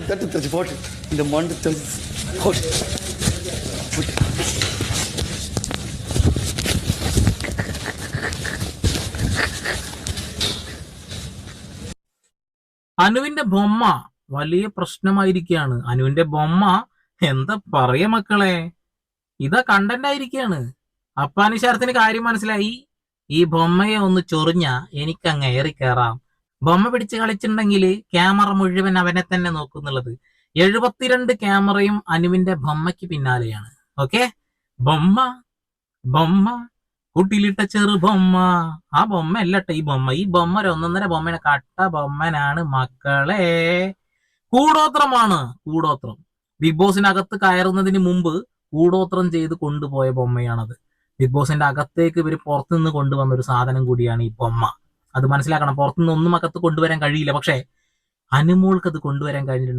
പോട്ടെ എന്റെ മണ്ട് തെറി- പോട്ടെ പോട്ടെ. അനുവിന്റെ ബൊമ്മ വലിയ പ്രശ്നമായിരിക്കുകയാണ്. അനുവിന്റെ ബൊമ്മ എന്താ പറയ മക്കളെ? ഇതാ കണ്ടന്റ് ആയിരിക്കാണ് അപ്പാനിശാരത്തിന് കാര്യം മനസ്സിലായി. ഈ ബൊമ്മയെ ഒന്ന് ചൊറിഞ്ഞ എനിക്കങ്ങ് ഏറി കയറാം ബൊമ്മ പിടിച്ച് കളിച്ചിട്ടുണ്ടെങ്കിൽ ക്യാമറ മുഴുവൻ അവനെ തന്നെ നോക്കുന്നുള്ളത്. എഴുപത്തിരണ്ട് ക്യാമറയും അനുവിന്റെ ബൊമ്മയ്ക്ക് പിന്നാലെയാണ്. ഓക്കെ? ബൊമ്മ ബൊമ്മ കുട്ടിയിലിട്ട ചെറു ബൊമ്മ. ആ ബൊമ്മ അല്ലട്ടെ ഈ ബൊമ്മ. ഈ ബൊമ്മ ഒരു ഒന്നൊന്നര ബൊമ്മനെ കട്ട ബൊമ്മനാണ് മക്കളെ. കൂടോത്രമാണ് കൂടോത്രം. ബിഗ് ബോസിനകത്ത് കയറുന്നതിന് മുമ്പ് കൂടോത്രം ചെയ്ത് കൊണ്ടുപോയ ബൊമ്മയാണത്. ബിഗ് ബോസിന്റെ അകത്തേക്ക് ഇവർ പുറത്തുനിന്ന് കൊണ്ടുവന്ന ഒരു സാധനം കൂടിയാണ് ഈ ബൊമ്മ. അത് മനസ്സിലാക്കണം. പുറത്തുനിന്ന് ഒന്നും അകത്ത് കൊണ്ടുവരാൻ കഴിയില്ല. പക്ഷെ അനുമോൾക്ക് അത് കൊണ്ടുവരാൻ കഴിഞ്ഞിട്ടുണ്ട്.